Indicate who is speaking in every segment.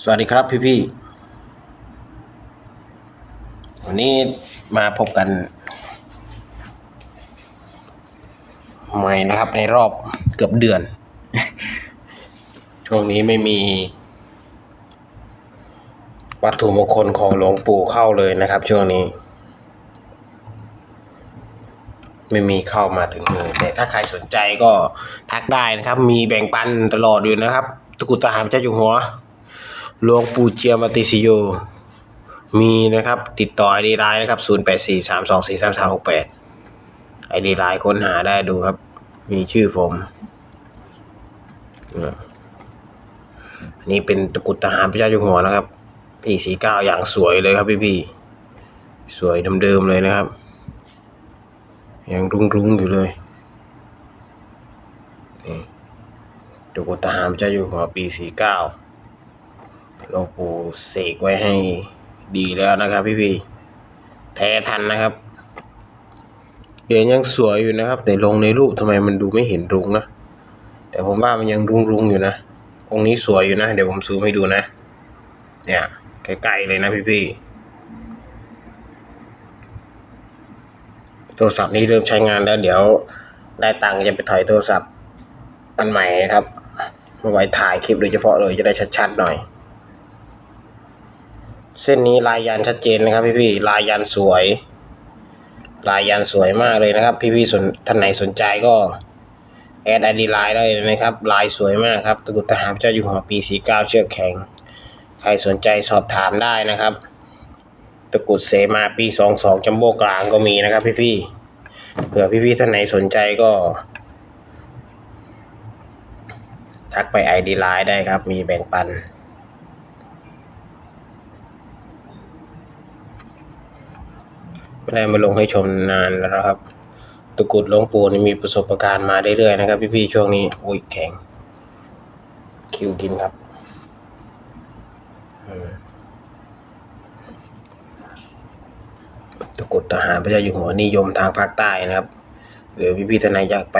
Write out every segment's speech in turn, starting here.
Speaker 1: สวัสดีครับพี่พี่วันนี้มาพบกัน ใหม่นะครับในรอบเกือบเดือน ช่วงนี้ไม่มี วัตถุมงคลของหลวงปู่เข้าเลยนะครับ ช่วงนี้ ไม่มีเข้ามาถึงมือแต่ถ้าใครสนใจก็ทักได้นะครับ มีแบ่งปันตลอดอยู่นะครับตะกุดทหารเจ้าอยู่หัว หลวงปู่เจียมติสิโย มีนะครับ ติดต่อไอดีไลน์นะครับ 0 8 4 3 2 4 3 3 6 8 ไอดีไลน์ค้นหาได้ดูครับ มีชื่อผมอันนี้เป็นตะกุดทหารพระเจ้าอยู่หัวนะครับปีสีเก้าอย่างสวยเลยครับพี่พี่ๆสวยเดิมๆเลยนะครับ ยังรุ้งๆอยู่เลยนี่ตะกุดทหารพระเจ้าอยู่หัวปีสี่เก้า หลวงปู่เสกไว้ให้ดีแล้วนะครับพี่พี่แท้ทันนะครับเหรียญยังสวยอยู่นะครับ แต่ลงในรูปทำไมมันดูไม่เห็นรุ้งนะแต่ผมว่ามันยังรุ้งรุ้งๆอยู่นะองค์นี้สวยอยู่นะ เดี๋ยวผมซูมให้ดูนะ เนี่ยใกล้ๆเลยนะพี่พี่โทรศัพท์นี้เริ่มใช้งานแล้ว เดี๋ยวได้ตังค์จะไปถอยโทรศัพท์อันใหม่นะครับมาไว้ถ่ายคลิปโดยเฉพาะเลยจะได้ชัดๆหน่อย เส้นนี้ลายยันชัดเจนนะครับ พี่พี่ๆลายยันสวย ลายยันสวยมากเลยนะครับ พี่พี่ๆสนท่านไหนสนใจก็แอดไอดีไลน์ได้เลยนะครับ ลายสวยมากครับตะกุดทหารเจ้าอยู่หัวปีสีเก้าเชือกแข็ง ใครสนใจสอบถามได้นะครับ ตะกุดเสมาปีสองสองจัมโบ้กลางก็มีนะครับ พี่พี่ๆเผื่อพี่พี่ๆท่านไหนสนใจก็ ทักไปไอดีไลน์ได้ครับ มีแบ่งปัน ไม่ได้มาลงให้ชมนานแล้วนะครับ ตะกุดหลวงปู่นี่มีประสบการณ์มาเรื่อยๆนะครับ พี่ๆช่วงนี้อุ้ยแข็ง คิวกินครับตะกุดทหารพระเจ้าอยู่หัวนิยมทางภาคใต้นะครับ หรือพี่ๆท่านไหนอยากไป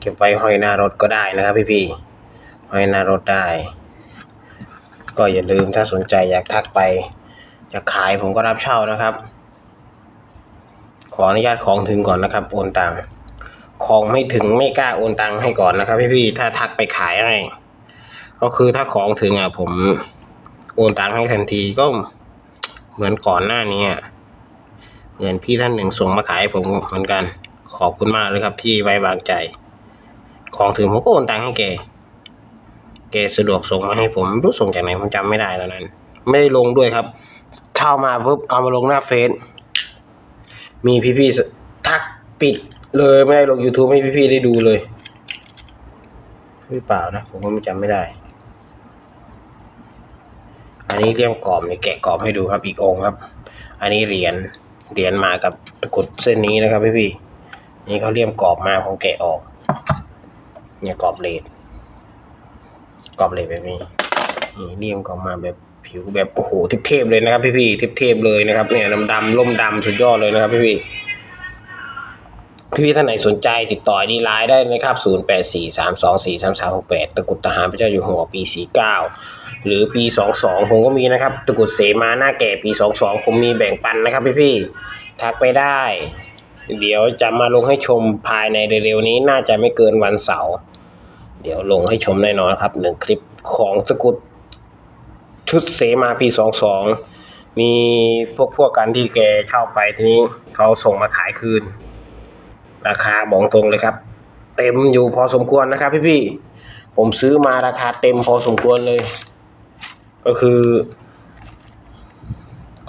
Speaker 1: เก็บไว้ห้อยหน้ารถก็ได้นะครับ พี่ๆห้อยหน้ารถได้ ก็อย่าลืมถ้าสนใจอยากทักไป จะขายผมก็รับเช่านะครับ ขออนุญาตของถึงก่อนนะครับ โอนตังค์ของไม่ถึงไม่กล้าโอนตังค์ให้ก่อนนะครับพี่พี่ๆถ้าทักไปขายให้ก็คือถ้าของถึงอะผมโอนตังค์ให้ทันทีก็เหมือนก่อนหน้านี้เหมือนพี่ท่านหนึ่งส่งมาขายผมเหมือนกัน ขอบคุณมากเลยครับที่ไว้วางใจ ของถึงผมก็โอนตังค์ให้แกแกสะดวกส่งมาให้ผมรู้ส่งจากไหนผมจำไม่ได้ตอนนั้น ไม่ได้ลงด้วยครับเช่ามาปุ๊บเอามาลงหน้าเฟซ มีพี่ๆทักปิดเลยไม่ได้ลง YouTube ให้พี่ๆได้ดูเลยหรือเปล่านะ ผมก็ไม่จำไม่ได้ อันนี้เลี่ยมกรอบเนี่ยแกะกรอบให้ดูครับอีกองครับ อันนี้เหรียญเหรียญมากับตะกุดเส้นนี้นะครับพี่ๆนี่เขาเลี่ยมกรอบมาผมแกะออก เนี่ยกรอบเลดกรอบเลดแบบนี้นี่เลี่ยมกรอบมาแบบ ผิวแบบโอ้โหเทพๆเลยนะครับ พี่ๆเทพๆเลยนะครับเนี่ยดำๆล่มดำสุดยอดเลยนะครับ พี่ๆพี่ท่านไหนสนใจติดต่อดีไลน์ได้นะครับ 0 8 4 3 2 4 3 3 6 8 ตะกุดทหารพระเจ้าอยู่หัวปี 49 หรือปี 22 ผมก็มีนะครับ ตะกุดเสมาหน้าแก่ปี 22 ผมมีแบ่งปันนะครับพี่ๆทักไปได้ เดี๋ยวจะมาลงให้ชมภายในเร็วๆนี้น่าจะไม่เกินวันเสาร์ เดี๋ยวลงให้ชมแน่นอนครับหนึ่งคลิปของตะกุด ชุดเสมาปี22มีพวกพวกกันที่แกเช่าไปทีนี้เขาส่งมาขายคืน ราคาบอกตรงเลยครับ เต็มอยู่พอสมควรนะครับ พี่ๆผมซื้อมาราคาเต็มพอสมควรเลย ก็คือ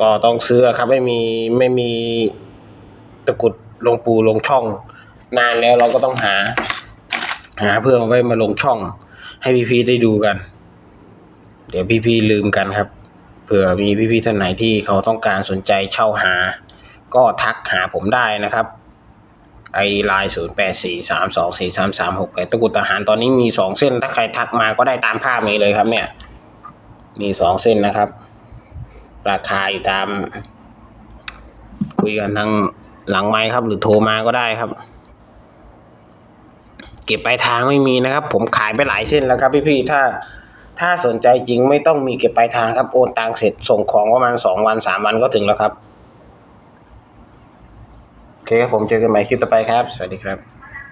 Speaker 1: ก็ต้องซื้อครับไม่มีไม่มีตะกุดลงปูลงช่อง นานแล้วเราก็ต้องหา หาเพื่อไว้มาลงช่อง ให้พี่ๆได้ดูกัน เดี๋ยวพี่ๆลืมกันครับ เผื่อมีพี่ๆท่านไหนที่เขาต้องการสนใจเช่าหา ก็ทักหาผมได้นะครับไอไลน์ศูนย์แปดสี่สามสองสี่สามสามหกแปดตะกุดทหารตอนนี้มีสองเส้น ถ้าใครทักมาก็ได้ตามภาพนี้เลยครับเนี่ย มีสองเส้นนะครับ ราคาอยู่ตาม คุยกันทางหลังไม้ครับ หรือโทรมาก็ได้ครับ เก็บปลายทางไม่มีนะครับ ผมขายไปหลายเส้นแล้วครับพี่ๆถ้า ถ้าสนใจจริงไม่ต้องมีเก็บปลายทางครับโอนตังเสร็จส่งของประมาณสองวันสามวันก็ถึงแล้วครับ โอเคครับผมเจอกันใหม่คลิปต่อไปครับ สวัสดีครับ